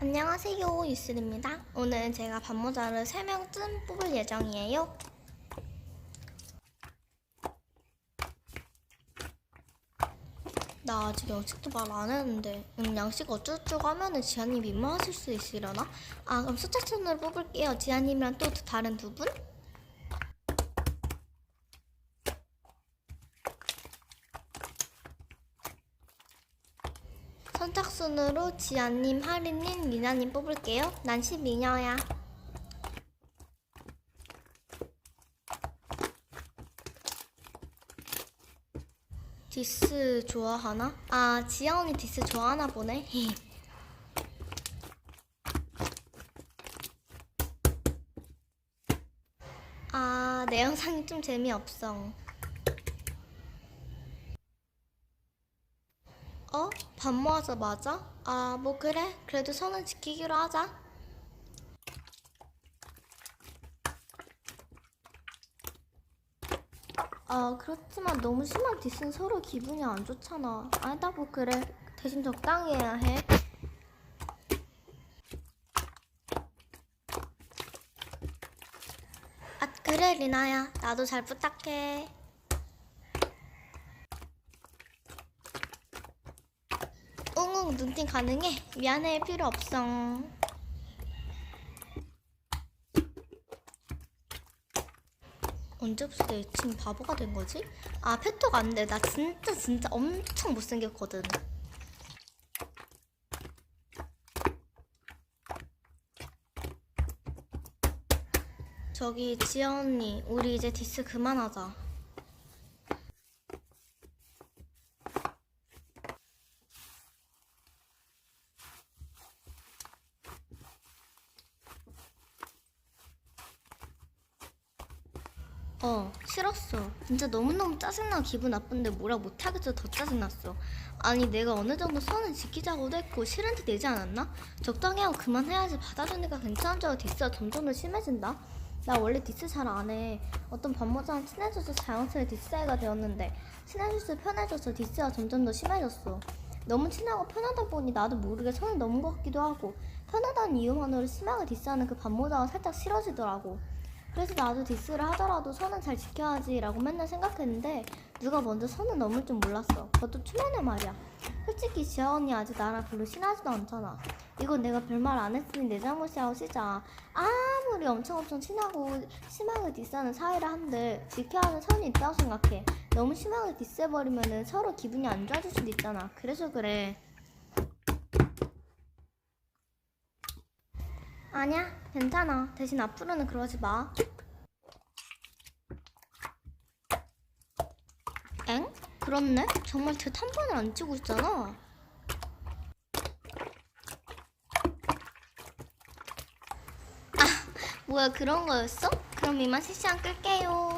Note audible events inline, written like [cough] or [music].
안녕하세요 유슬입니다 오늘 제가 반모자를 3명쯤 뽑을 예정이에요 나 아직 양식도 말 안 했는데 음, 양식 어쩌고저쩌고 하면은 지아님 민망하실 수 있으려나? 아 그럼 수차순으로 뽑을게요 지아님이랑 또 다른 두 분? 선착순으로 지아님, 하리님, 미나님 뽑을게요. 난 12녀야. 디스 좋아하나? 아, 지아 언니 디스 좋아하나 보네. [laughs] 아, 내 영상이 좀 재미없어. 어? 밥 모아서 맞아? 아, 뭐 그래. 그래도 선은 지키기로 하자. 아, 그렇지만 너무 심한 디스는 서로 기분이 안 좋잖아. 아니다, 뭐 그래. 대신 적당히 해야 해. 아, 그래, 리나야. 나도 잘 부탁해. 웅웅 눈팅 가능해? 미안해 필요 없어. 언제부터 내 지금 바보가 된 거지? 아 페토가 안 돼. 나 진짜 진짜 엄청 못생겼거든. 저기 지아 언니, 우리 이제 디스 그만하자. 어, 싫었어. 진짜 너무너무 짜증나 기분 나쁜데 뭐라 못하겠어 더 짜증났어. 아니 내가 어느 정도 선을 지키자고도 했고 싫은 티 내지 않았나? 적당히 하고 그만해야지 받아주니까 괜찮은 줄 알고 디스가 점점 더 심해진다? 나 원래 디스 잘 안 해. 어떤 반모자랑 친해져서 자연스레 디스 사이가 되었는데 친해질수록 편해져서 디스가 점점 더 심해졌어. 너무 친하고 편하다 보니 나도 모르게 선을 넘은 것 같기도 하고 편하다는 이유만으로 심하게 디스하는 그 반모자가 살짝 싫어지더라고. 그래서 나도 디스를 하더라도 선은 잘 지켜야지라고 맨날 생각했는데 누가 먼저 선을 넘을 줄 몰랐어. 그것도 초면에 말이야. 솔직히 지아 언니 아직 나랑 별로 친하지도 않잖아. 이건 내가 별말 안 했으니 내 잘못이라고 쓰자. 아무리 엄청 엄청 친하고 심하게 디스하는 사이라 한들 지켜야 하는 선이 있다고 생각해. 너무 심하게 디스해버리면은 서로 기분이 안 좋아질 수도 있잖아. 그래서 그래. 아니야, 괜찮아. 대신 앞으로는 그러지 마. 엥? 그렇네? 정말 제 탐번을 안 치고 있잖아. 아, 뭐야, 그런 거였어? 그럼 이만 실시간 끌게요.